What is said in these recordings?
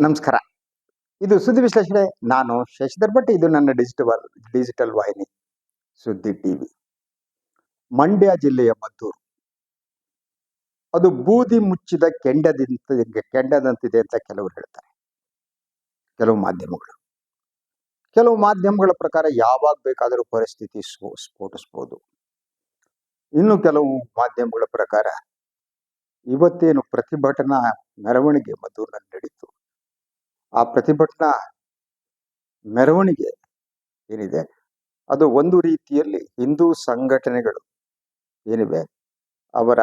ನಮಸ್ಕಾರ. ಇದು ಸುದ್ದಿ ವಿಶ್ಲೇಷಣೆ. ನಾನು ಶಶಿಧರ್ ಭಟ್. ಇದು ನನ್ನ ಡಿಜಿಟಲ್ ಡಿಜಿಟಲ್ ವಾಹಿನಿ, ಸುದ್ದಿ ಟಿವಿ. ಮಂಡ್ಯ ಜಿಲ್ಲೆಯ ಮದ್ದೂರು. ಅದು ಬೂದಿ ಮುಚ್ಚಿದ ಕೆಂಡದಿಂದ ಕೆಂಡದಂತಿದೆ ಅಂತ ಕೆಲವರು ಹೇಳ್ತಾರೆ. ಕೆಲವು ಮಾಧ್ಯಮಗಳು. ಕೆಲವು ಮಾಧ್ಯಮಗಳ ಪ್ರಕಾರ ಯಾವಾಗ ಬೇಕಾದರೂ ಪರಿಸ್ಥಿತಿ ಸ್ಫೋ- ಸ್ಫೋಟಿಸ್ಬೋದು. ಇನ್ನು ಕೆಲವು ಮಾಧ್ಯಮಗಳ ಪ್ರಕಾರ ಇವತ್ತೇನು ಪ್ರತಿಭಟನಾ ಮೆರವಣಿಗೆ ಮದ್ದೂರಿನಲ್ಲಿ ನಡೀತು. ಆ ಪ್ರತಿಭಟನಾ ಮೆರವಣಿಗೆ ಏನಿದೆ? ಅದು ಒಂದು ರೀತಿಯಲ್ಲಿ ಹಿಂದೂ ಸಂಘಟನೆಗಳು ಏನಿವೆ? ಅವರ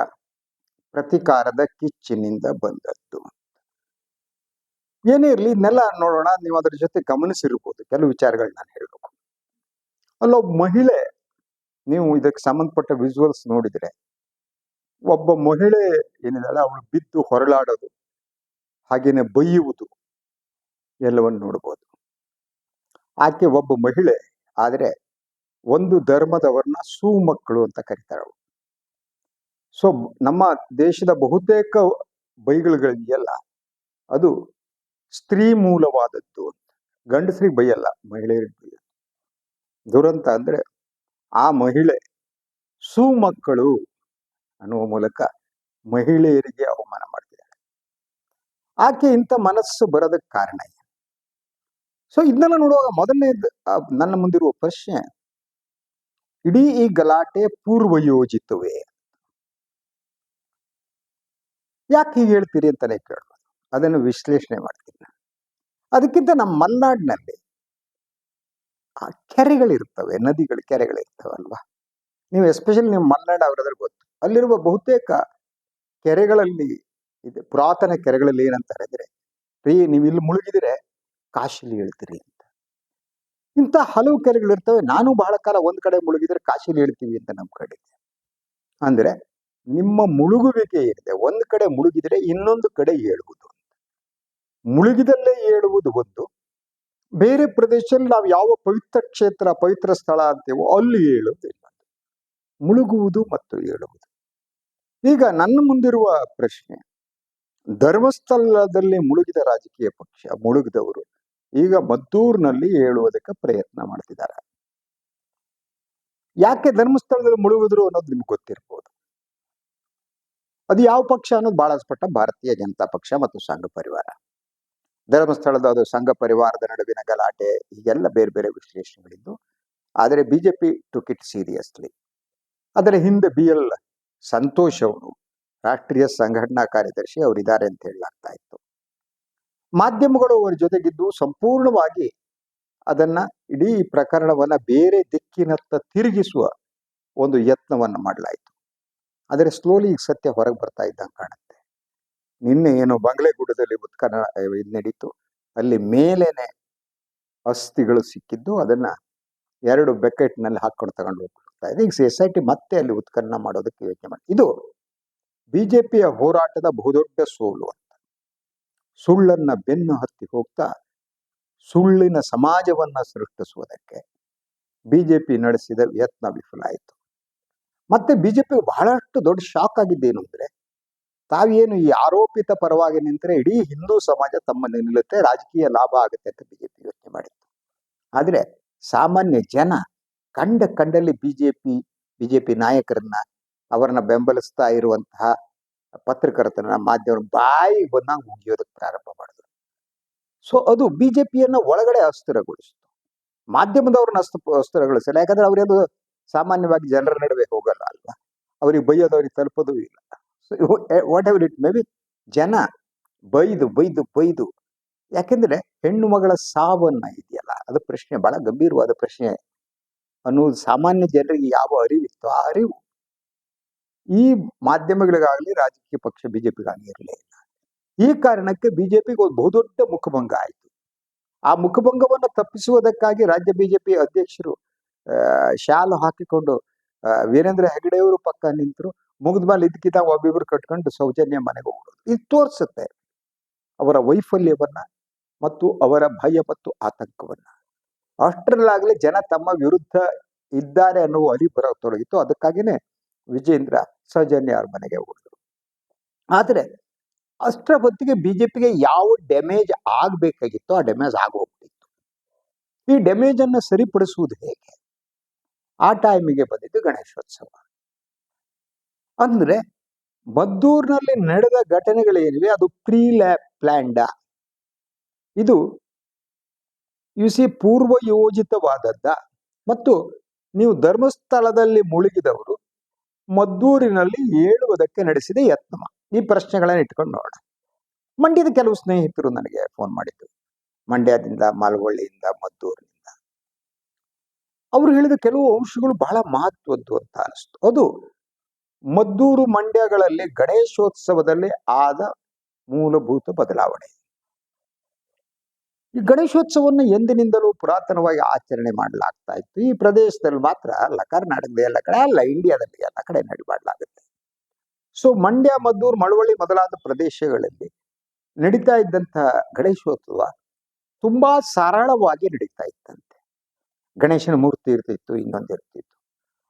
ಪ್ರತಿಕಾರದ ಕಿಚ್ಚಿನಿಂದ ಬಂದದ್ದು. ಏನೇ ಇರಲಿ ಇದನ್ನೆಲ್ಲ ನೋಡೋಣ, ನೀವು ಅದರ ಜೊತೆ ಗಮನಿಸಿರ್ಬೋದು. ಕೆಲವು ವಿಚಾರಗಳು ನಾನು ಹೇಳಬೇಕು. ಅಲ್ಲೊಬ್ಬ ಮಹಿಳೆ, ನೀವು ಇದಕ್ಕೆ ಸಂಬಂಧಪಟ್ಟ ವಿಜುವಲ್ಸ್ ನೋಡಿದ್ರೆ, ಒಬ್ಬ ಮಹಿಳೆ ಏನಿದ್ದಾಳೆ, ಅವಳು ಬಿದ್ದು ಹೊರಳಾಡೋದು, ಹಾಗೇನೆ ಬೈಯುವುದು. ಎಲ್ಲವನ್ನು ನೋಡ್ಬೋದು ಆಕೆ ಒಬ್ಬ ಮಹಿಳೆ, ಆದರೆ ಒಂದು ಧರ್ಮದವರನ್ನ ಸೂಮಕ್ಕಳು ಅಂತ ಕರೀತಾರೆ ಸೊ ನಮ್ಮ ದೇಶದ ಬಹುತೇಕ ಬೈಗಳುಗಳಿದೆಯಲ್ಲ ಅದು ಸ್ತ್ರೀ ಮೂಲವಾದದ್ದು ಅಂತ. ಗಂಡಸ್ರಿಗೆ ಬೈಯಲ್ಲ, ಮಹಿಳೆಯರಿಗೆ ಬೈಯಲ್ಲ. ದುರಂತ ಅಂದ್ರೆ ಆ ಮಹಿಳೆ ಸುಮಕ್ಕಳು ಅನ್ನುವ ಮೂಲಕ ಮಹಿಳೆಯರಿಗೆ ಅವಮಾನ ಮಾಡ್ತಿದ್ದಾರೆ ಆಕೆ ಇಂಥ ಮನಸ್ಸು ಬರೋದಕ್ಕೆ ಕಾರಣ ಸೊ ಇದನ್ನೆಲ್ಲ ನೋಡುವಾಗ ಮೊದಲನೇ ನನ್ನ ಮುಂದಿರುವ ಪ್ರಶ್ನೆ, ಇಡೀ ಈ ಗಲಾಟೆ ಪೂರ್ವಯೋಜಿತವೆ? ಯಾಕೆ ಹೀಗೆ ಹೇಳ್ತೀರಿ ಅಂತಾನೆ ಕೇಳ್ಬೋದು ಅದನ್ನು ವಿಶ್ಲೇಷಣೆ ಮಾಡ್ತೀನಿ. ಅದಕ್ಕಿಂತ ನಮ್ಮ ಮಲೆನಾಡಿನಲ್ಲಿ ಆ, ಕೆರೆಗಳಿರ್ತವೆ, ನದಿಗಳು, ಕೆರೆಗಳಿರ್ತವಲ್ವಾ? ನೀವು ಎಸ್ಪೆಷಲಿ ನೀವು ಮಲೆನಾಡು ಅವರಾದ್ರೂ ಗೊತ್ತು. ಅಲ್ಲಿರುವ ಬಹುತೇಕ ಕೆರೆಗಳಲ್ಲಿ, ಇದೆ, ಪುರಾತನ ಕೆರೆಗಳಲ್ಲಿ ಏನಂತಾರೆ ಅಂದ್ರೆ, ರೀ, ನೀವು ಇಲ್ಲಿ ಮುಳುಗಿದ್ರೆ ಕಾಶಿಲಿ ಹೇಳ್ತೀರಿ ಅಂತ. ಇಂಥ ಹಲವು ಕೆರೆಗಳಿರ್ತವೆ ನಾನು ಬಹಳ ಕಾಲ ಒಂದು ಕಡೆ ಮುಳುಗಿದ್ರೆ ಕಾಶಿಲಿ ಹೇಳ್ತೀವಿ ಅಂತ ನಮ್ಮ ಕಡೆ ಅಂದರೆ ನಿಮ್ಮ ಮುಳುಗುವಿಕೆ ಏನಿದೆ? ಒಂದು ಕಡೆ ಮುಳುಗಿದರೆ ಇನ್ನೊಂದು ಕಡೆ ಹೇಳುವುದು ಅಂತ. ಮುಳುಗಿದಲ್ಲೇ ಏಳುವುದು ಒಂದು. ಬೇರೆ ಪ್ರದೇಶದಲ್ಲಿ ನಾವು ಯಾವ ಪವಿತ್ರ ಕ್ಷೇತ್ರ, ಪವಿತ್ರ ಸ್ಥಳ ಅಂತೀವೋ ಅಲ್ಲಿ ಏಳುವುದು ಮುಳುಗುವುದು ಮತ್ತು ಏಳುವುದು. ಈಗ ನನ್ನ ಮುಂದಿರುವ ಪ್ರಶ್ನೆ, ಧರ್ಮಸ್ಥಳದಲ್ಲಿ ಮುಳುಗಿದ ರಾಜಕೀಯ ಪಕ್ಷ, ಮುಳುಗಿದವರು ಈಗ ಮದ್ದೂರಿನಲ್ಲಿ ಹೇಳುವುದಕ್ಕೆ ಪ್ರಯತ್ನ ಮಾಡ್ತಿದ್ದಾರೆ. ಯಾಕೆ ಧರ್ಮಸ್ಥಳದಲ್ಲಿ ಮುಳುಗಿದ್ರು ಅನ್ನೋದು ನಿಮ್ಗೆ ಗೊತ್ತಿರ್ಬೋದು. ಅದು ಯಾವ ಪಕ್ಷ ಅನ್ನೋದು ಬಹಳ ಸ್ಪಷ್ಟ, ಭಾರತೀಯ ಜನತಾ ಪಕ್ಷ ಮತ್ತು ಸಂಘ ಪರಿವಾರ. ಧರ್ಮಸ್ಥಳದ ಅದು ಸಂಘ ಪರಿವಾರದ ನಡುವಿನ ಗಲಾಟೆ, ಹೀಗೆಲ್ಲ ಬೇರೆ ಬೇರೆ ವಿಶ್ಲೇಷಣೆಗಳಿದ್ದು, ಆದರೆ ಬಿಜೆಪಿ ಟುಕ್ ಇಟ್ ಸೀರಿಯಸ್ಲಿ ಅದರ ಹಿಂದೆ ಬಿ ಎಲ್ ಸಂತೋಷ್ ಅವರು ರಾಷ್ಟ್ರೀಯ ಸಂಘಟನಾ ಕಾರ್ಯದರ್ಶಿ, ಅವರಿದ್ದಾರೆ ಅಂತ ಹೇಳಲಾಗ್ತಾ ಇತ್ತು. ಮಾಧ್ಯಮಗಳು ಅವರ ಜೊತೆಗಿದ್ದು ಸಂಪೂರ್ಣವಾಗಿ ಅದನ್ನ ಇಡೀ ಪ್ರಕರಣವನ್ನ ಬೇರೆ ದಿಕ್ಕಿನತ್ತ ತಿರುಗಿಸುವ ಒಂದು ಯತ್ನವನ್ನ ಮಾಡಲಾಯಿತು. ಆದರೆ ಸ್ಲೋಲಿ ಈಗ ಸತ್ಯ ಹೊರಗೆ ಬರ್ತಾ ಇದ್ದಂಗೆ ಕಾಣುತ್ತೆ. ನಿನ್ನೆ ಏನು ಬಂಗ್ಲೆಗೂಡದಲ್ಲಿ ಉತ್ಖನ ಇದು ನಡೀತು. ಅಲ್ಲಿ ಮೇಲೇನೆ ಅಸ್ಥಿಗಳು ಸಿಕ್ಕಿದ್ದು, ಅದನ್ನ ಎರಡು ಬೆಕೆಟ್ನಲ್ಲಿ ಹಾಕೊಂಡು ತಗೊಂಡು ಹೋಗ್ತಾ ಇದೆ. ಈಗ ಎಸ್ ಐ ಟಿ ಮತ್ತೆ ಅಲ್ಲಿ ಉತ್ಖನನ ಮಾಡೋದಕ್ಕೆ ಯೋಚನೆ ಮಾಡಿ, ಇದು ಬಿಜೆಪಿಯ ಹೋರಾಟದ ಬಹುದೊಡ್ಡ ಸೋಲು ಅಂತ. ಸುಳ್ಳನ್ನ ಬೆನ್ನು ಹತ್ತಿ ಹೋಗ್ತಾ ಸುಳ್ಳಿನ ಸಮಾಜವನ್ನ ಸೃಷ್ಟಿಸುವುದಕ್ಕೆ ಬಿಜೆಪಿ ನಡೆಸಿದ ಯತ್ನ ವಿಫಲ ಆಯಿತು. ಮತ್ತೆ ಬಿಜೆಪಿ ಬಹಳಷ್ಟು ದೊಡ್ಡ ಶಾಕ್ ಆಗಿದ್ದೇನು ಅಂದ್ರೆ, ತಾವೇನು ಈ ಆರೋಪಿತ ಪರವಾಗಿ ನಿಂತರೆ ಇಡೀ ಹಿಂದೂ ಸಮಾಜ ತಮ್ಮ ನಿಲ್ಲುತ್ತೆ, ರಾಜಕೀಯ ಲಾಭ ಆಗುತ್ತೆ ಅಂತ ಬಿಜೆಪಿ ಯೋಚನೆ ಮಾಡಿತ್ತು. ಆದ್ರೆ ಸಾಮಾನ್ಯ ಜನ ಕಂಡ ಕಂಡಲ್ಲಿ ಬಿಜೆಪಿ ಬಿಜೆಪಿ ನಾಯಕರನ್ನ ಅವರನ್ನ ಬೆಂಬಲಿಸ್ತಾ ಇರುವಂತಹ ಪತ್ರಕರ್ತರನ್ನ ಮಾಧ್ಯಮ ಬಾಯಿಗೆ ಬಂದಾಗ ಮುಗಿಯೋದಕ್ಕೆ ಪ್ರಾರಂಭ ಮಾಡಿದ್ರು. ಸೊ ಅದು ಬಿಜೆಪಿಯನ್ನ ಒಳಗಡೆ ಅಸ್ಥಿರಗೊಳಿಸಿತು. ಮಾಧ್ಯಮದವ್ರನ್ನ ಅಸ್ತ, ಅಸ್ಥಿರಗೊಳಿಸಿಲ್ಲ. ಯಾಕಂದ್ರೆ ಅವರೇನು ಸಾಮಾನ್ಯವಾಗಿ ಜನರ ನಡುವೆ ಹೋಗಲ್ಲ ಅಲ್ವಾ? ಅವ್ರಿಗೆ ಬೈಯೋದು ಅವ್ರಿಗೆ ತಲುಪೋದು ಇಲ್ಲ. So whatever it may be ಜನ ಬೈದು ಬೈದು ಬೈದು, ಯಾಕೆಂದ್ರೆ ಹೆಣ್ಣು ಮಗಳ ಸಾವನ್ನ ಇದೆಯಲ್ಲ? ಅದು ಪ್ರಶ್ನೆ ಬಹಳ ಗಂಭೀರವಾದ ಪ್ರಶ್ನೆ. ಅನ್ನೋದು ಸಾಮಾನ್ಯ ಜನರಿಗೆ ಯಾವ ಅರಿವಿತ್ತು ಆ ಅರಿವು ಈ ಮಾಧ್ಯಮಗಳಿಗಾಗಲಿ ರಾಜಕೀಯ ಪಕ್ಷ ಬಿಜೆಪಿಗಾಗಲಿ ಇರಲೇ ಇಲ್ಲ. ಈ ಕಾರಣಕ್ಕೆ ಬಿಜೆಪಿಗೆ ಒಂದು ಬಹುದೊಡ್ಡ ಮುಖಭಂಗ ಆಯಿತು. ಆ ಮುಖಭಂಗವನ್ನು ತಪ್ಪಿಸುವುದಕ್ಕಾಗಿ ರಾಜ್ಯ ಬಿಜೆಪಿ ಅಧ್ಯಕ್ಷರು ಶಾಲು ಹಾಕಿಕೊಂಡು ವೀರೇಂದ್ರ ಹೆಗಡೆಯವರು ಪಕ್ಕ ನಿಂತರು, ಮುಗಿದ ಮೇಲೆ ಇದಕ್ಕಿಂತ ಒಬ್ಬಿಬ್ರು ಕಟ್ಕೊಂಡು ಸೌಜನ್ಯ ಮನೆಗೆ ಹೋಗೋದು ಇದು ತೋರಿಸುತ್ತೆ ಅವರ ವೈಫಲ್ಯವನ್ನ ಮತ್ತು ಅವರ ಭಯ ಮತ್ತು ಆತಂಕವನ್ನ. ಅಷ್ಟರಲ್ಲಾಗಲೇ ಜನ ತಮ್ಮ ವಿರುದ್ಧ ಇದ್ದಾರೆ ಅನ್ನುವ ಅರಿವು ಬರತೊಡಗಿತ್ತು. ಅದಕ್ಕಾಗಿಯೇ ವಿಜೇಂದ್ರ ಸೌಜನ್ಯ ಮನೆಗೆ ಹೋದ್ರು. ಆದರೆ ಅಷ್ಟರ ಹೊತ್ತಿಗೆ ಬಿಜೆಪಿಗೆ ಯಾವ ಡ್ಯಾಮೇಜ್ ಆಗಬೇಕಾಗಿತ್ತೋ ಆ ಡ್ಯಾಮೇಜ್ ಆಗೋಗ್ಬಿಟ್ಟಿತ್ತು. ಈ ಡ್ಯಾಮೇಜ್ ಅನ್ನು ಸರಿಪಡಿಸುವುದು ಹೇಗೆ? ಆ ಟೈಮಿಗೆ ಬಂದಿದ್ದು ಗಣೇಶೋತ್ಸವ. ಅಂದ್ರೆ ಮದ್ದೂರಿನಲ್ಲಿ ನಡೆದ ಘಟನೆಗಳೇನಿವೆ? ಅದು ಪ್ರೀ ಲ್ಯಾಬ್ ಪ್ಲ್ಯಾಂಡ ಇದು ಯು ಸಿ ಪೂರ್ವಯೋಜಿತವಾದದ್ದ. ಮತ್ತು ನೀವು ಧರ್ಮಸ್ಥಳದಲ್ಲಿ ಮುಳುಗಿದವರು ಮದ್ದೂರಿನಲ್ಲಿ ಹೇಳುವುದಕ್ಕೆ ನಡೆಸಿದ ಯತ್ನ. ಈ ಪ್ರಶ್ನೆಗಳನ್ನ ಇಟ್ಕೊಂಡು ನೋಡೋಣ ಮಂಡ್ಯದ ಕೆಲವು ಸ್ನೇಹಿತರು ನನಗೆ ಫೋನ್ ಮಾಡಿದ್ರು. ಮಂಡ್ಯದಿಂದ ಮಾಲ್ವಳ್ಳಿಯಿಂದ ಮದ್ದೂರಿನಿಂದ. ಅವರು ಹೇಳಿದ ಕೆಲವು ಅಂಶಗಳು ಬಹಳ ಮಹತ್ವದ್ದು ಅಂತ ಅನಿಸ್ತು. ಅದು ಮದ್ದೂರು ಮಂಡ್ಯಗಳಲ್ಲಿ ಗಣೇಶೋತ್ಸವದಲ್ಲಿ ಆದ ಮೂಲಭೂತ ಬದಲಾವಣೆ. ಈ ಗಣೇಶೋತ್ಸವವನ್ನು ಎಂದಿನಿಂದಲೂ ಪುರಾತನವಾಗಿ ಆಚರಣೆ ಮಾಡಲಾಗ್ತಾ ಇತ್ತು. ಈ ಪ್ರದೇಶದಲ್ಲಿ ಮಾತ್ರ ಅಲ್ಲ ಕರ್ನಾಟಕದ ಎಲ್ಲ ಕಡೆ ಅಲ್ಲ ಇಂಡಿಯಾದಲ್ಲಿ ಎಲ್ಲ ಕಡೆ ನಡಿ ಮಾಡಲಾಗುತ್ತೆ ಸೊ ಮಂಡ್ಯ, ಮದ್ದೂರು, ಮಳವಳ್ಳಿ ಮೊದಲಾದ ಪ್ರದೇಶಗಳಲ್ಲಿ ನಡೀತಾ ಇದ್ದಂಥ ಗಣೇಶೋತ್ಸವ ತುಂಬಾ ಸರಳವಾಗಿ ನಡೀತಾ ಇತ್ತಂತೆ. ಗಣೇಶನ ಮೂರ್ತಿ ಇರ್ತಿತ್ತು, ಇನ್ನೊಂದು ಇರ್ತಿತ್ತು.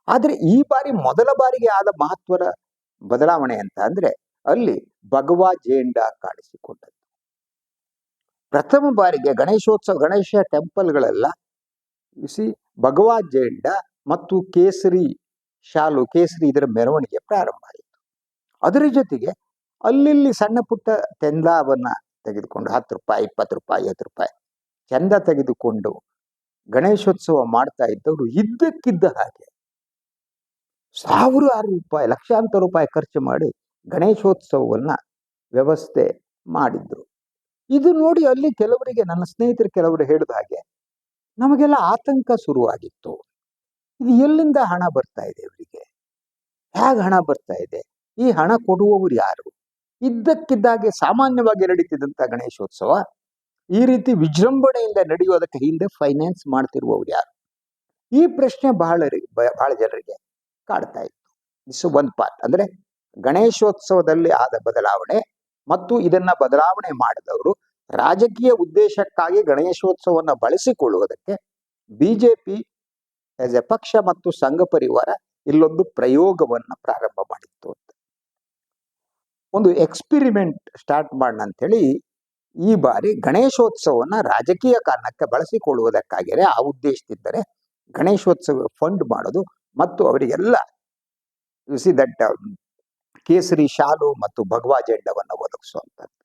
ಆದರೆ ಈ ಬಾರಿ ಮೊದಲ ಬಾರಿಗೆ ಆದ ಮಹತ್ವದ ಬದಲಾವಣೆ ಅಂತ ಅಂದ್ರೆ ಅಲ್ಲಿ ಭಗವಾ ಜೇಂಡ ಕಾಣಿಸಿಕೊಂಡದ್ದು. ಪ್ರಥಮ ಬಾರಿಗೆ ಗಣೇಶೋತ್ಸವ, ಗಣೇಶ ಟೆಂಪಲ್ಗಳೆಲ್ಲ ಸಿ ಭಗವಾ ಜೇಂಡ ಮತ್ತು ಕೇಸರಿ ಶಾಲು, ಕೇಸರಿ ಇದರ ಮೆರವಣಿಗೆ ಪ್ರಾರಂಭ ಆಯಿತು. ಅದರ ಜೊತೆಗೆ ಅಲ್ಲಿಲ್ಲಿ ಸಣ್ಣ ಪುಟ್ಟ ತೆಂದಾವನ್ನ ತೆಗೆದುಕೊಂಡು ಹತ್ತು ರೂಪಾಯಿ, ಇಪ್ಪತ್ತು ರೂಪಾಯಿ, ಐವತ್ತು ರೂಪಾಯಿ ಚಂದ ತೆಗೆದುಕೊಂಡು ಗಣೇಶೋತ್ಸವ ಮಾಡ್ತಾ ಇದ್ದವರು ಇದ್ದಕ್ಕಿದ್ದ ಹಾಗೆ ಸಾವಿರಾರು ರೂಪಾಯಿ, ಲಕ್ಷಾಂತರ ರೂಪಾಯಿ ಖರ್ಚು ಮಾಡಿ ಗಣೇಶೋತ್ಸವವನ್ನ ವ್ಯವಸ್ಥೆ ಮಾಡಿದ್ರು. ಇದು ನೋಡಿ ಅಲ್ಲಿ ಕೆಲವರಿಗೆ, ನನ್ನ ಸ್ನೇಹಿತರು ಕೆಲವರು ಹೇಳಿದ ಹಾಗೆ, ನಮಗೆಲ್ಲ ಆತಂಕ ಶುರುವಾಗಿತ್ತು. ಇದು ಎಲ್ಲಿಂದ ಹಣ ಬರ್ತಾ ಇದೆ ಇವರಿಗೆ? ಹೇಗೆ ಹಣ ಬರ್ತಾ ಇದೆ? ಈ ಹಣ ಕೊಡುವವರು ಯಾರು? ಇದ್ದಕ್ಕಿದ್ದಾಗೆ ಸಾಮಾನ್ಯವಾಗಿ ನಡೀತಿದ್ದಂಥ ಗಣೇಶೋತ್ಸವ, ಈ ರೀತಿ ವಿಜೃಂಭಣೆಯಿಂದ ನಡೆಯುವುದಕ್ಕೆ ಹಿಂದೆ ಫೈನಾನ್ಸ್ ಮಾಡ್ತಿರುವವರು ಯಾರು? ಈ ಪ್ರಶ್ನೆ ಬಹಳ ಬಹಳ ಜನರಿಗೆ ಕಾಡ್ತಾ ಇತ್ತು. ಇಸ್ ಒನ್ ಪಾರ್ಟ್ ಅಂದ್ರೆ ಗಣೇಶೋತ್ಸವದಲ್ಲಿ ಆದ ಬದಲಾವಣೆ ಮತ್ತು ಇದನ್ನ ಬದಲಾವಣೆ ಮಾಡಿದವರು ರಾಜಕೀಯ ಉದ್ದೇಶಕ್ಕಾಗಿ ಗಣೇಶೋತ್ಸವವನ್ನು ಬಳಸಿಕೊಳ್ಳುವುದಕ್ಕೆ ಬಿಜೆಪಿ ಆಸ್ ಎ ಪಕ್ಷ ಮತ್ತು ಸಂಘ ಪರಿವಾರ ಇಲ್ಲೊಂದು ಪ್ರಯೋಗವನ್ನ ಪ್ರಾರಂಭ ಮಾಡಿತ್ತು ಅಂತ. ಒಂದು ಎಕ್ಸ್ಪಿರಿಮೆಂಟ್ ಸ್ಟಾರ್ಟ್ ಮಾಡೋಣ ಅಂತೇಳಿ ಈ ಬಾರಿ ಗಣೇಶೋತ್ಸವವನ್ನ ರಾಜಕೀಯ ಕಾರಣಕ್ಕೆ ಬಳಸಿಕೊಳ್ಳುವುದಕ್ಕಾಗಿಯೇ ಆ ಉದ್ದೇಶದಿದ್ದರೆ ಗಣೇಶೋತ್ಸವ ಫಂಡ್ ಮಾಡೋದು ಮತ್ತು ಅವರಿಗೆಲ್ಲ ಸಿ ದಟ್ ಕೇಸರಿ ಶಾಲು ಮತ್ತು ಭಗವಾ ಜೆಂಡವನ್ನು ಒದಗಿಸುವಂಥದ್ದು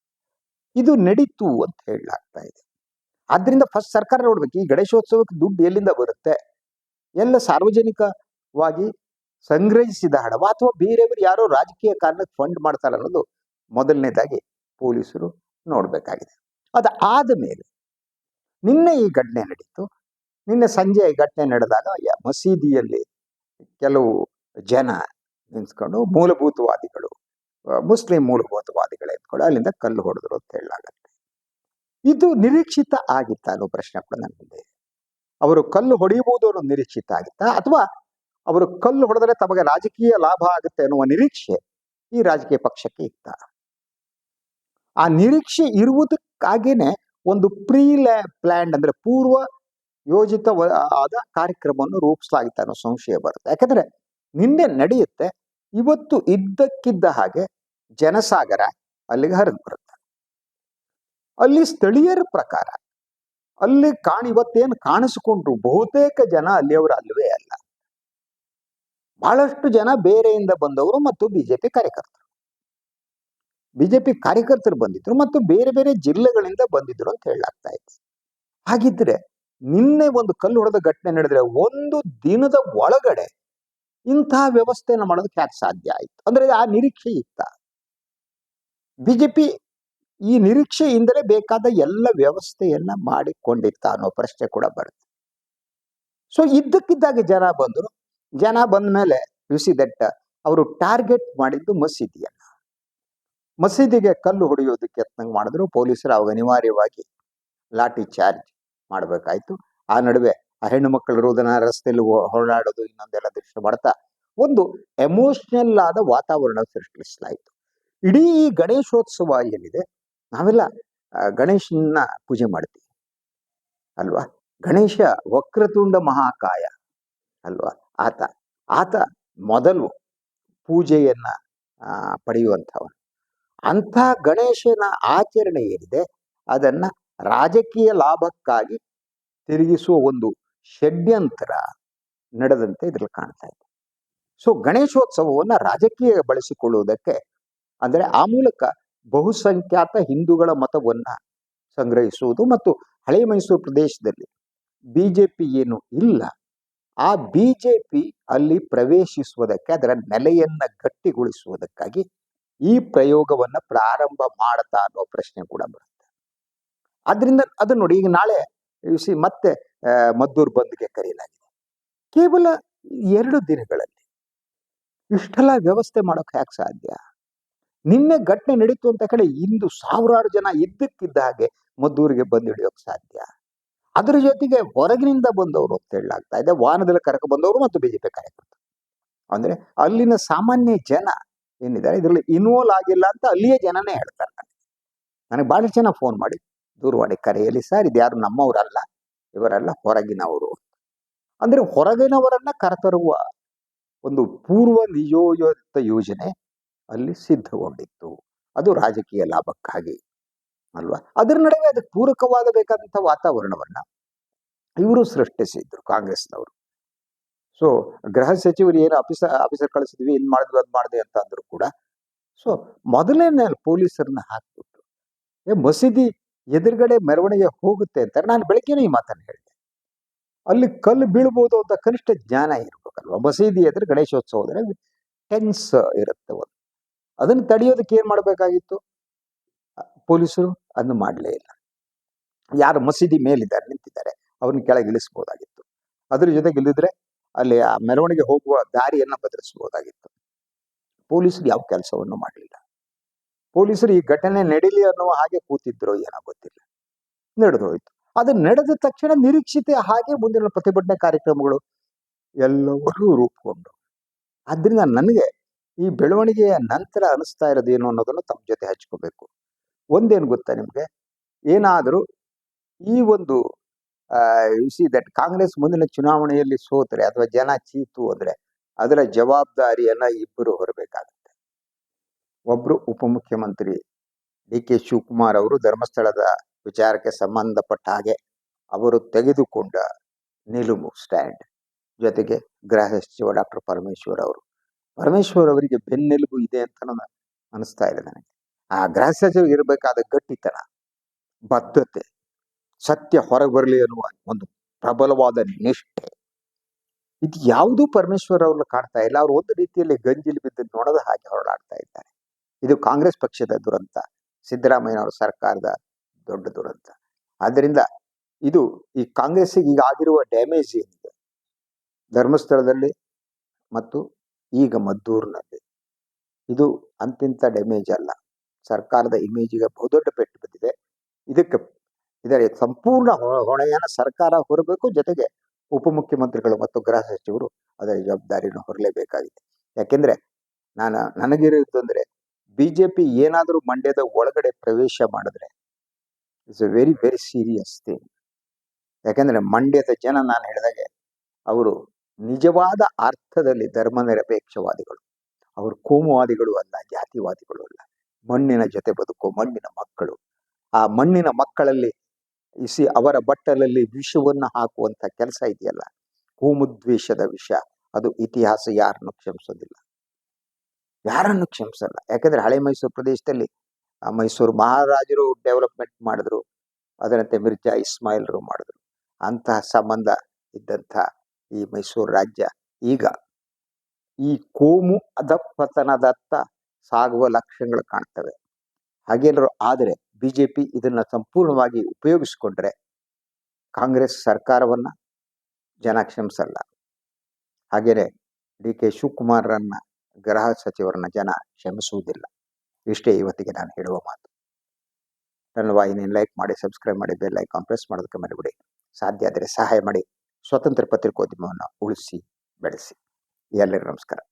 ಇದು ನಡೀತು ಅಂತ ಹೇಳಲಾಗ್ತಾ ಇದೆ. ಆದ್ರಿಂದ ಫಸ್ಟ್ ಸರ್ಕಾರ ನೋಡ್ಬೇಕು, ಈ ಗಣೇಶೋತ್ಸವಕ್ಕೆ ದುಡ್ಡು ಎಲ್ಲಿಂದ ಬರುತ್ತೆ? ಎಲ್ಲ ಸಾರ್ವಜನಿಕವಾಗಿ ಸಂಗ್ರಹಿಸಿದ ಹಣವ? ಅಥವಾ ಬೇರೆಯವರು ಯಾರೋ ರಾಜಕೀಯ ಕಾರಣಕ್ಕೆ ಫಂಡ್ ಮಾಡ್ತಾರೆ ಅನ್ನೋದು ಮೊದಲನೇದಾಗಿ ಪೊಲೀಸರು ನೋಡ್ಬೇಕಾಗಿದೆ. ಅದು ಆದ ಮೇಲೆ ನಿನ್ನೆ ಈ ಘಟನೆ ನಡೀತು. ನಿನ್ನೆ ಸಂಜೆ ಈ ಘಟನೆ ನಡೆದಾಗ ಮಸೀದಿಯಲ್ಲಿ ಕೆಲವು ಜನ ನಿಂತ್ಕೊಂಡು ಮೂಲಭೂತವಾದಿಗಳು ಮುಸ್ಲಿಂ ಮೂಲಭೂತವಾದಿಗಳು ಎತ್ಕೊಂಡು ಅಲ್ಲಿಂದ ಕಲ್ಲು ಹೊಡೆದ್ರು ಅಂತ ಹೇಳಲಾಗತ್ತೆ. ಇದು ನಿರೀಕ್ಷಿತ ಆಗಿತ್ತ ಅನ್ನೋ ಪ್ರಶ್ನೆ ಕೂಡ ನನ್ನ. ಅವರು ಕಲ್ಲು ಹೊಡೆಯಬಹುದು ಅನ್ನೋ ನಿರೀಕ್ಷಿತ ಆಗಿತ್ತಾ? ಅಥವಾ ಅವರು ಕಲ್ಲು ಹೊಡೆದರೆ ತಮಗೆ ರಾಜಕೀಯ ಲಾಭ ಆಗುತ್ತೆ ಅನ್ನುವ ನಿರೀಕ್ಷೆ ಈ ರಾಜಕೀಯ ಪಕ್ಷಕ್ಕೆ ಇತ್ತ? ಆ ನಿರೀಕ್ಷೆ ಇರುವುದಕ್ಕಾಗೇನೆ ಒಂದು ಪ್ರೀ ಪ್ಲ್ಯಾಂಡ್ ಅಂದ್ರೆ ಪೂರ್ವ ಯೋಜಿತ ಆದ ಕಾರ್ಯಕ್ರಮವನ್ನು ರೂಪಿಸಲಾಗಿತ್ತು ಅನ್ನೋ ಸಂಶಯ ಬರುತ್ತೆ. ಯಾಕಂದ್ರೆ ನಿನ್ನೆ ನಡೆಯುತ್ತೆ ಇವತ್ತು ಇದ್ದಕ್ಕಿದ್ದ ಹಾಗೆ ಜನಸಾಗರ ಅಲ್ಲಿಗೆ ಹರಿದು ಬರುತ್ತೆ. ಅಲ್ಲಿ ಸ್ಥಳೀಯರ ಪ್ರಕಾರ, ಅಲ್ಲಿ ಕಾಣ, ಇವತ್ತೇನು ಕಾಣಿಸಿಕೊಂಡ್ರು ಬಹುತೇಕ ಜನ ಅಲ್ಲಿಯವರು ಅಲ್ಲವೇ ಅಲ್ಲ. ಬಹಳಷ್ಟು ಜನ ಬೇರೆಯಿಂದ ಬಂದವರು ಮತ್ತು ಬಿಜೆಪಿ ಕಾರ್ಯಕರ್ತರು. ಬಿಜೆಪಿ ಕಾರ್ಯಕರ್ತರು ಬಂದಿದ್ರು ಮತ್ತು ಬೇರೆ ಬೇರೆ ಜಿಲ್ಲೆಗಳಿಂದ ಬಂದಿದ್ರು ಅಂತ ಹೇಳಲಾಗ್ತಾ ಇದೆ. ಹಾಗಿದ್ರೆ ನಿನ್ನೆ ಒಂದು ಕಲ್ಲು ಹೊಡೆದ ಘಟನೆ ನಡೆದ್ರೆ ಒಂದು ದಿನದ ಒಳಗಡೆ ಇಂತಹ ವ್ಯವಸ್ಥೆಯನ್ನು ಮಾಡೋದಕ್ಕೆ ಯಾಕೆ ಸಾಧ್ಯ ಆಯ್ತು. ಅಂದ್ರೆ ಆ ನಿರೀಕ್ಷೆ ಇತ್ತ. ಬಿಜೆಪಿ ಈ ನಿರೀಕ್ಷೆಯಿಂದಲೇ ಬೇಕಾದ ಎಲ್ಲ ವ್ಯವಸ್ಥೆಯನ್ನ ಮಾಡಿಕೊಂಡಿತ್ತ ಅನ್ನೋ ಪ್ರಶ್ನೆ ಕೂಡ ಬರುತ್ತೆ. ಸೊ ಇದ್ದಕ್ಕಿದ್ದಾಗೆ ಜನ ಬಂದರು. ಜನ ಬಂದ ಮೇಲೆ ಸಿ ದಟ್ ಅವರು ಟಾರ್ಗೆಟ್ ಮಾಡಿದ್ದು ಮಸೀದಿಯನ್ನ. ಮಸೀದಿಗೆ ಕಲ್ಲು ಹೊಡೆಯೋದಕ್ಕೆ ಯತ್ನ ಮಾಡಿದ್ರು. ಪೊಲೀಸರು ಅವಾಗ ಅನಿವಾರ್ಯವಾಗಿ ಲಾಠಿ ಚಾರ್ಜ್ ಮಾಡಬೇಕಾಯ್ತು. ಆ ನಡುವೆ ಆ ಹೆಣ್ಣು ಮಕ್ಕಳು ರೋದನ ರಸ್ತೆಯಲ್ಲಿ ಹೊರಡಾಡೋದು, ಇನ್ನೊಂದೆಲ್ಲ ದೃಶ್ಯ ಮಾಡ್ತಾ ಒಂದು ಎಮೋಷನಲ್ ಆದ ವಾತಾವರಣ ಸೃಷ್ಟಿಸಲಾಯಿತು. ಇಡೀ ಗಣೇಶೋತ್ಸವ ಏನಿದೆ ನಾವೆಲ್ಲ ಗಣೇಶನ ಪೂಜೆ ಮಾಡ್ತೀವಿ. ಅಲ್ವಾ? ಗಣೇಶ ವಕ್ರತುಂಡ ಮಹಾಕಾಯ. ಅಲ್ವಾ? ಆತ ಆತ ಮೊದಲು ಪೂಜೆಯನ್ನ ಪಡೆಯುವಂಥವನು. ಅಂಥ ಗಣೇಶನ ಆಚರಣೆ ಏನಿದೆ? ಅದನ್ನ ರಾಜಕೀಯ ಲಾಭಕ್ಕಾಗಿ ತಿರುಗಿಸುವ ಒಂದು ಷಡ್ಯಂತ್ರ ನಡೆದಂತೆ ಇದ್ರಲ್ಲಿ ಕಾಣ್ತಾ ಇದೆ. ಸೊ ಗಣೇಶೋತ್ಸವವನ್ನು ರಾಜಕೀಯ ಬಳಸಿಕೊಳ್ಳುವುದಕ್ಕೆ ಅಂದರೆ ಆ ಮೂಲಕ ಬಹುಸಂಖ್ಯಾತ ಹಿಂದೂಗಳ ಮತವನ್ನ ಸಂಗ್ರಹಿಸುವುದು ಮತ್ತು ಹಳೆ ಮೈಸೂರು ಪ್ರದೇಶದಲ್ಲಿ ಬಿಜೆಪಿ ಏನು ಇಲ್ಲ, ಆ ಬಿಜೆಪಿ ಅಲ್ಲಿ ಪ್ರವೇಶಿಸುವುದಕ್ಕೆ ಅದರ ನೆಲೆಯನ್ನ ಗಟ್ಟಿಗೊಳಿಸುವುದಕ್ಕಾಗಿ ಈ ಪ್ರಯೋಗವನ್ನ ಪ್ರಾರಂಭ ಮಾಡ್ತಾ ಅನ್ನೋ ಪ್ರಶ್ನೆ ಕೂಡ ಬರುತ್ತೆ. ಆದ್ರಿಂದ ಅದು ನೋಡಿ, ಈಗ ನಾಳೆ ಸಿ ಮತ್ತೆ ಮದ್ದೂರು ಬಂದ್ಗೆ ಕರೆಯಲಾಗಿದೆ. ಕೇವಲ ಎರಡು ದಿನಗಳಲ್ಲಿ ಇಷ್ಟೆಲ್ಲ ವ್ಯವಸ್ಥೆ ಮಾಡೋಕೆ ಯಾಕೆ ಸಾಧ್ಯ? ನಿನ್ನೆ ಘಟನೆ ನಡೀತು ಅಂತ ಕಡೆ ಇಂದು ಸಾವಿರಾರು ಜನ ಇದ್ದಕ್ಕಿದ್ದ ಹಾಗೆ ಮದ್ದೂರಿಗೆ ಬಂದು ಹಿಡಿಯೋಕೆ ಸಾಧ್ಯ? ಅದರ ಜೊತೆಗೆ ಹೊರಗಿನಿಂದ ಬಂದವರು ಅಂತ ಹೇಳಲಾಗ್ತಾ ಇದೆ. ವಾಹನದಲ್ಲಿ ಕರ್ಕ ಬಂದವರು ಮತ್ತು ಬಿಜೆಪಿ ಕಾರ್ಯಕರ್ತರು. ಅಂದ್ರೆ ಅಲ್ಲಿನ ಸಾಮಾನ್ಯ ಜನ ಏನಿದ್ದಾರೆ? ಇದರಲ್ಲಿ ಇನ್ವಾಲ್ವ್ ಆಗಿಲ್ಲ ಅಂತ ಅಲ್ಲಿಯೇ ಜನನೇ ಹೇಳ್ತಾರೆ. ನನಗೆ ಬಹಳಷ್ಟು ಜನ ಫೋನ್ ಮಾಡಿ ದೂರವಾಣಿ ಕರೆಯಲ್ಲಿ ಸರ್ ಇದು ಯಾರು ನಮ್ಮವರಲ್ಲ. ಇವರೆಲ್ಲ ಹೊರಗಿನವರು. ಅಂದ್ರೆ ಹೊರಗಿನವರನ್ನ ಕರೆತರುವ ಒಂದು ಪೂರ್ವ ನಿಯೋಜಿತ ಯೋಜನೆ ಅಲ್ಲಿ ಸಿದ್ಧಗೊಂಡಿತ್ತು. ಅದು ರಾಜಕೀಯ ಲಾಭಕ್ಕಾಗಿ ಅಲ್ವಾ? ಅದರ ನಡುವೆ ಅದಕ್ಕೆ ಪೂರಕವಾದ ಬೇಕಾದಂಥ ವಾತಾವರಣವನ್ನ ಇವರು ಸೃಷ್ಟಿಸಿದ್ರು ಕಾಂಗ್ರೆಸ್ನವರು. ಸೊ ಗೃಹ ಸಚಿವರು ಏನು ಆಫೀಸರ್ ಆಫೀಸರ್ ಕಳಿಸಿದ್ವಿ ಇದ್ ಮಾಡಿದ್ವಿ, ಅದ್ ಮಾಡಿದ್ವಿ ಅಂತ ಅಂದ್ರು ಕೂಡ. ಸೊ ಮೊದಲೇನೇ ಪೊಲೀಸರನ್ನ ಹಾಕ್ಬಿಟ್ಟು ಏ, ಮಸೀದಿ ಎದುರುಗಡೆ ಮೆರವಣಿಗೆ ಹೋಗುತ್ತೆ ಅಂತ ನಾನು ಬೆಳಗ್ಗೆನೇ ಈ ಮಾತನ್ನು ಹೇಳಿದೆ ಅಲ್ಲಿ ಕಲ್ಲು ಬೀಳ್ಬೋದು ಅಂತ ಕನಿಷ್ಠ ಜ್ಞಾನ ಇರ್ಬೇಕಲ್ವಾ? ಮಸೀದಿ ಎದುರು ಗಣೇಶೋತ್ಸವದಲ್ಲಿ ಟೆನ್ಸ್ ಇರುತ್ತೆ ಒಂದು. ಅದನ್ನು ತಡೆಯೋದಕ್ಕೆ ಏನ್ ಮಾಡಬೇಕಾಗಿತ್ತು? ಪೊಲೀಸರು ಅದನ್ನು ಮಾಡಲೇ ಇಲ್ಲ. ಯಾರು ಮಸೀದಿ ಮೇಲಿದ್ದಾರೆ, ನಿಂತಿದ್ದಾರೆ, ಅವ್ರನ್ನ ಕೆಳಗೆ ಇಳಿಸ್ಬೋದಾಗಿತ್ತು. ಅದ್ರ ಜೊತೆಗೆ ಇಲ್ಲಿದ್ರೆ ಅಲ್ಲಿ ಆ ಮೆರವಣಿಗೆ ಹೋಗುವ ದಾರಿಯನ್ನು ಬದಲಿಸಬಹುದಾಗಿತ್ತು ಪೊಲೀಸರು ಯಾವ ಕೆಲಸವನ್ನು ಮಾಡಲಿಲ್ಲ. ಪೊಲೀಸರು ಈ ಘಟನೆ ನಡೀಲಿ ಅನ್ನುವ ಹಾಗೆ ಕೂತಿದ್ರು, ಏನೋ ಗೊತ್ತಿಲ್ಲ. ನಡೆದು ಹೋಯ್ತು. ಅದು ನಡೆದ ತಕ್ಷಣ ನಿರೀಕ್ಷಿತ ಹಾಗೆ ಮುಂದಿನ ಪ್ರತಿಭಟನೆ ಕಾರ್ಯಕ್ರಮಗಳು ಎಲ್ಲವೂ ರೂಪುಗೊಂಡು. ಆದ್ರಿಂದ ನನಗೆ ಈ ಬೆಳವಣಿಗೆಯ ನಂತರ ಅನಿಸ್ತಾ ಇರೋದೇನು ಅನ್ನೋದನ್ನು ತಮ್ಮ ಜೊತೆ ಹಚ್ಕೋಬೇಕು. ಒಂದೇನು ಗೊತ್ತಾ ನಿಮಗೆ? ಏನಾದರೂ ಈ ಒಂದು ಯು ಸಿ ದಟ್ ಕಾಂಗ್ರೆಸ್ ಮುಂದಿನ ಚುನಾವಣೆಯಲ್ಲಿ ಸೋತರೆ, ಅಥವಾ ಜನ ಚೀತು ಅಂದರೆ ಅದರ ಜವಾಬ್ದಾರಿಯನ್ನ ಇಬ್ಬರು ಹೊರಬೇಕಾಗುತ್ತೆ ಒಬ್ರು ಉಪಮುಖ್ಯಮಂತ್ರಿ ಡಿ ಕೆ ಶಿವಕುಮಾರ್ ಅವರು ಧರ್ಮಸ್ಥಳದ ವಿಚಾರಕ್ಕೆ ಸಂಬಂಧಪಟ್ಟ ಹಾಗೆ ಅವರು ತೆಗೆದುಕೊಂಡ ನಿಲುವು ಸ್ಟ್ಯಾಂಡ್ ಜೊತೆಗೆ ಗೃಹ ಸಚಿವ ಡಾಕ್ಟರ್ ಪರಮೇಶ್ವರ್ ಅವರು. ಪರಮೇಶ್ವರ್ ಅವರಿಗೆ ಬೆನ್ನೆಲುಬು ಇದೆ ಅಂತ ಅನಿಸ್ತಾ ಇದೆ ನನಗೆ. ಆ ಗೃಹ ಸಚಿವ ಇರಬೇಕಾದ ಗಟ್ಟಿತನ, ಬದ್ಧತೆ, ಸತ್ಯ ಹೊರಗೆ ಬರಲಿ ಅನ್ನುವ ಒಂದು ಪ್ರಬಲವಾದ ನಿಷ್ಠೆ, ಇದು ಯಾವುದೂ ಪರಮೇಶ್ವರ್ ಅವ್ರನ್ನ ಕಾಣ್ತಾ ಇಲ್ಲ. ಅವ್ರು ಒಂದು ರೀತಿಯಲ್ಲಿ ಗಂಜಿಲಿ ಬಿದ್ದು ನೋಡದ ಹಾಗೆ ಹೊರಡಾಡ್ತಾ ಇದ್ದಾರೆ. ಇದು ಕಾಂಗ್ರೆಸ್ ಪಕ್ಷದ ದುರಂತ, ಸಿದ್ದರಾಮಯ್ಯನವರ ಸರ್ಕಾರದ ದೊಡ್ಡ ದುರಂತ. ಆದ್ದರಿಂದ ಇದು ಈ ಕಾಂಗ್ರೆಸ್ಸಿಗೆ ಈಗ ಆಗಿರುವ ಡ್ಯಾಮೇಜ್ ಏನಿದೆ? ಧರ್ಮಸ್ಥಳದಲ್ಲಿ ಮತ್ತು ಈಗ ಮದ್ದೂರಿನಲ್ಲಿ. ಇದು ಅಂತಿಂಥ ಡ್ಯಾಮೇಜ್ ಅಲ್ಲ. ಸರ್ಕಾರದ ಇಮೇಜಿಗೆ ಬಹುದೊಡ್ಡ ಪೆಟ್ಟು ಬಿದ್ದಿದೆ. ಇದಕ್ಕೆ ಇದರ ಸಂಪೂರ್ಣ ಹೊಣೆಯನ್ನು ಸರ್ಕಾರ ಹೊರಬೇಕು. ಜೊತೆಗೆ ಉಪಮುಖ್ಯಮಂತ್ರಿಗಳು ಮತ್ತು ಗೃಹ ಸಚಿವರು ಅದರ ಜವಾಬ್ದಾರಿಯನ್ನು ಹೊರಲೇಬೇಕಾಗಿದೆ. ಯಾಕೆಂದ್ರೆ ನಾನು ನನಗಿರೋದು ಅಂದ್ರೆ ಬಿಜೆಪಿ ಏನಾದರೂ ಮಂಡ್ಯದ ಒಳಗಡೆ ಪ್ರವೇಶ ಮಾಡಿದ್ರೆ it's a very very serious thing ಯಾಕೆಂದ್ರೆ ಮಂಡ್ಯದ ಜನ ನಾನು ಹೇಳಿದಾಗೆ, ಅವರು ನಿಜವಾದ ಅರ್ಥದಲ್ಲಿ ಧರ್ಮ ನಿರಪೇಕ್ಷವಾದಿಗಳು ಅವರು ಕೋಮುವಾದಿಗಳು ಅಲ್ಲ, ಜಾತಿವಾದಿಗಳು ಅಲ್ಲ. ಮಣ್ಣಿನ ಜೊತೆ ಬದುಕು ಮಣ್ಣಿನ ಮಕ್ಕಳು. ಆ ಮಣ್ಣಿನ ಮಕ್ಕಳಲ್ಲಿ ಇಸಿ ಅವರ ಬಟ್ಟಲಲ್ಲಿ ವಿಷವನ್ನು ಹಾಕುವಂತ ಕೆಲಸ ಇದೆಯಲ್ಲ? ಕೋಮುದ್ವೇಷದ ವಿಷ ಅದು ಇತಿಹಾಸ ಯಾರನ್ನು ಕ್ಷಮಿಸೋದಿಲ್ಲ. ಯಾರನ್ನು ಕ್ಷಮಿಸಲ್ಲ. ಯಾಕಂದ್ರೆ ಹಳೆ ಮೈಸೂರು ಪ್ರದೇಶದಲ್ಲಿ, ಆ ಮೈಸೂರು ಮಹಾರಾಜರು ಡೆವಲಪ್ಮೆಂಟ್ ಮಾಡಿದ್ರು. ಅದರಂತೆ ಮಿರ್ಜಾ ಇಸ್ಮಾಯಿಲ್ರು ಮಾಡಿದ್ರು. ಅಂತಹ ಸಂಬಂಧ ಇದ್ದಂಥ ಈ ಮೈಸೂರು ರಾಜ್ಯ ಈಗ ಈ ಕೋಮು ಅಧಪತನದತ್ತ ಸಾಗುವ ಲಕ್ಷಣಗಳು ಕಾಣ್ತವೆ. ಹಾಗೇನಾದ್ರು ಆದರೆ ಬಿಜೆಪಿ ಇದನ್ನ ಸಂಪೂರ್ಣವಾಗಿ ಉಪಯೋಗಿಸಿಕೊಂಡ್ರೆ ಕಾಂಗ್ರೆಸ್ ಸರ್ಕಾರವನ್ನ ಜನ ಕ್ಷಮಿಸಲ್ಲ. ಹಾಗೇನೆ ಡಿ ಕೆ ಶಿವಕುಮಾರರನ್ನ ಗೃಹ ಸಚಿವರನ್ನ ಜನ ಕ್ಷಮಿಸುವುದಿಲ್ಲ. ಇಷ್ಟೇ ಇವತ್ತಿಗೆ ನಾನು ಹೇಳುವ ಮಾತು. ನನ್ನ ವಾಹಿನಿಯನ್ನು ಲೈಕ್ ಮಾಡಿ, ಸಬ್ಸ್ಕ್ರೈಬ್ ಮಾಡಿ, ಬೆಲ್ ಐಕಾನ್ ಪ್ರೆಸ್ ಮಾಡೋದಕ್ಕೆ ಮರಿಬಿಡಿ. ಸಾಧ್ಯ ಆದರೆ ಸಹಾಯ ಮಾಡಿ. ಸ್ವತಂತ್ರ ಪತ್ರಿಕೋದ್ಯಮವನ್ನು ಉಳಿಸಿ, ಬೆಳೆಸಿ. ಎಲ್ಲರಿಗೂ ನಮಸ್ಕಾರ.